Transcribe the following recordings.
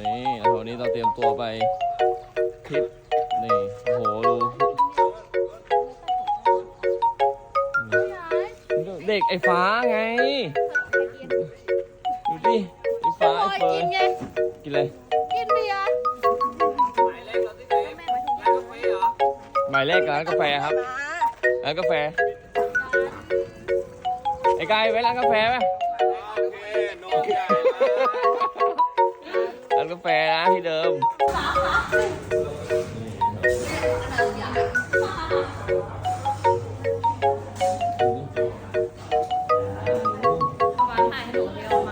นี่แล้ววันนี้เราเตรียมตัวไปทริปนี่โอ้โหดูเด็กไอ้ฟ้าไง ดูดิไอ้ฟ้าไอ้เฟิร์นกินไงกินอะไรกินเบียร์หมายเลขร้านกาแฟครับร้านกาแฟไอ้กายไว้ร้านกาแฟไหมร้านกาแฟนะที่ มมาถ่ายหนูเดียวม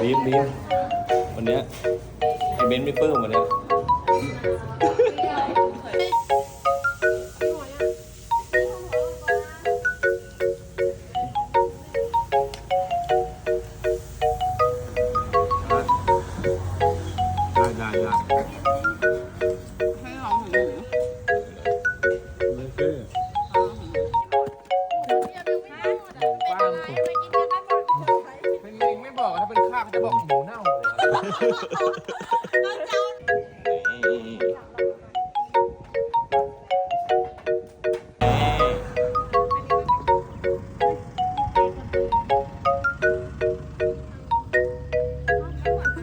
บีมบีมวันเนี้ยไอเบนซ์ไม่ปลื้มวันเนี้ย จะบอกหมูเน่าเลย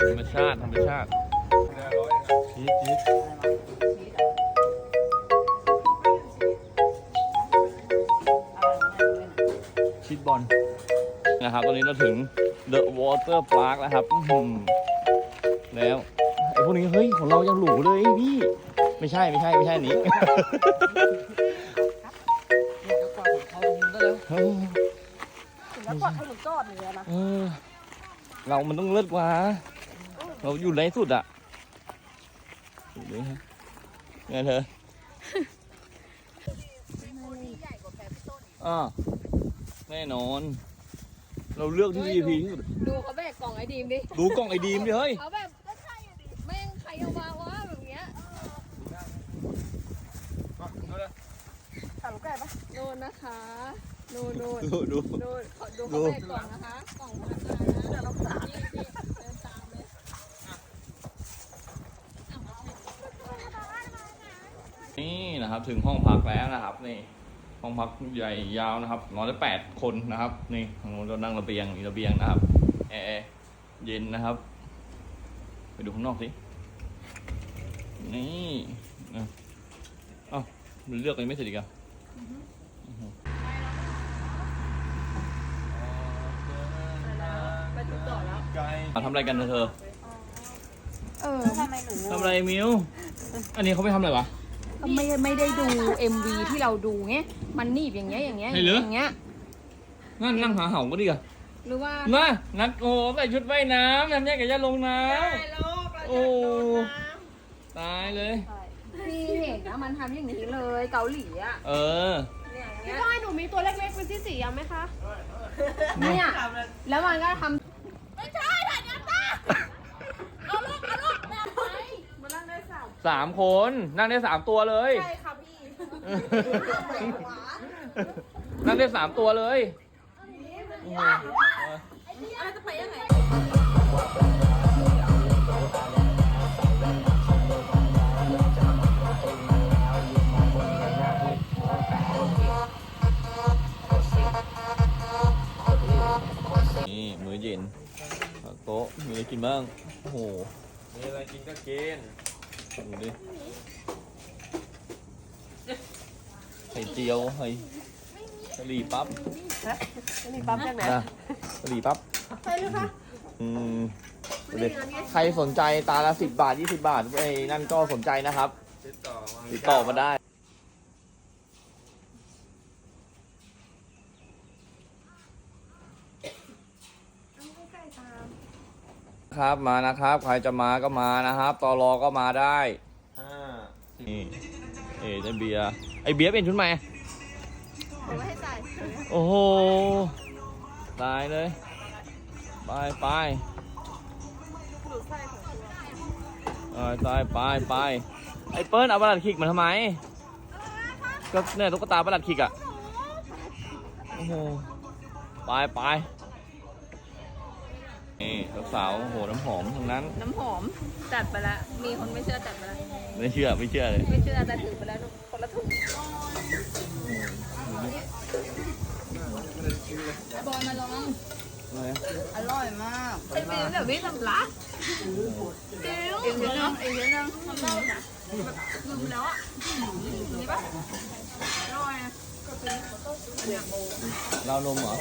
ธรรมชาติธรรมชาติชีสชีสชิดบอลนะครับ ตอนนี้เราถึง The Water Park แล้วครับอื้อหือแล้วไอ้พวกนี้เฮ้ยของเรายังหรูเลยพี่ ไม่ใช่ไม่ใช่ไม่ใช่อันนี้เออแล้วกดให้หนูจอดเลยนะเออ เรามันต้องเลิศกว่า เราอยู่ในสุดอะดูดิฮะไงเธออ่าแน่นอน เราเลือกที่ VIP ที่สุดดูเขาแบกกล่องไอ้ดีมดิดูกล่องไอดีมดิเฮ้ย เขาแบบก็ใช่อะดิแม่งใครเอามาวะแบบเนี้ยถามแกปะโน่นนะคะโน่นโน่นดูดู โน่นขอดูเขาแบกกล่องนะคะกล่องพนักงานนะเดี๋ยวเราสามนี่นี่เดินตามเลยนี่นะครับถึงห้องพักแล้วนะครับนี่ ห้องพักใหญ่ยาวนะครับนอนได้แปดคนนะครับนี่ทางโน้นเรานั่งระเบียงมีระเบียงนะครับแอร์เย็นนะครับ ไปดูข้างนอกสินี่อะเอ้ามันเลือกอะไรไม่เสร็จอีกอะอื้อหือไปดูต่อแล้วอะทำอะไรกันนะเธอ เออทำไมหนูทำอะไรมิว อันนี้เขาไปทำอะไรวะ ไม่ไม่ได้ดู MV ที่เราดูไงมันหนีบอย่างเงี้ยอย่างเงี้ยไม่เหรออ ย่างเงี้ยนั่นนั่งหาเห่าก็ดีอะหรือว่ามานัดโอ้ใส่ชุดว่ายน้ำทำแยกกับย่าลงน้ำโอ้ตายเลย พี่เห็นนะมันทำอย่างนี้เลยเกาหลีอะเออ เนี่ยพี่พ่อยหนูมีตัวเล็กๆเป็นที่สีอะไหมคะ เนี่ยแล้วมันก็ทำ สามคนนั่งได้สามตัวเลย ใช่ค่ะพี่นั่งได้สามตัวเลยนี่มื้อเย็นผักโต๊ะมีอะไรกินบ้าง โอ้โห มีอะไรกินก็กิน ดูดิไข่เจียวไข่กะหรี่ปั๊บมีปั๊มจากไหนนะกะหรี่ปั๊บใช่หรือคะอืมดูดิใครสนใจตาละสิบบาทยี่สิบาทไอ้นั่นก็สนใจนะครับ ติดต่อมาติดต่อมาได้ ครับมานะครับ ใครจะมาก็มานะครับตอรอก็มาได้ห้านี่เอ๋ได้เบียร์ไอเบียร์เป็นชุดใหม่โอ้โหตายเลยไปไปไปไปไปไปไอเปิ้ลเอาประหลัดขิกมาทำไมก็เนี่ยตุ๊กตาประหลัดขิกอะโอ้โหไปไป นี่สาวๆโอ้โหน้ำหอมทั้งนั้น น้ำหอมจัดไปแล้วมีคนไม่เชื่อจัดไปแล้วไม่เชื่อไม่เชื่อเลยไม่เชื่อแต่ถือไปแล้วคนละถุงบอลมาลองอร่อยมากไอ้บีมเดี๋ยวพี่ทำละเดี๋ยวอีกนิดนึงอีกนิดนึงทำได้จ้ะลืมแล้วอะนี่ปะอร่อยเรานมเหรอ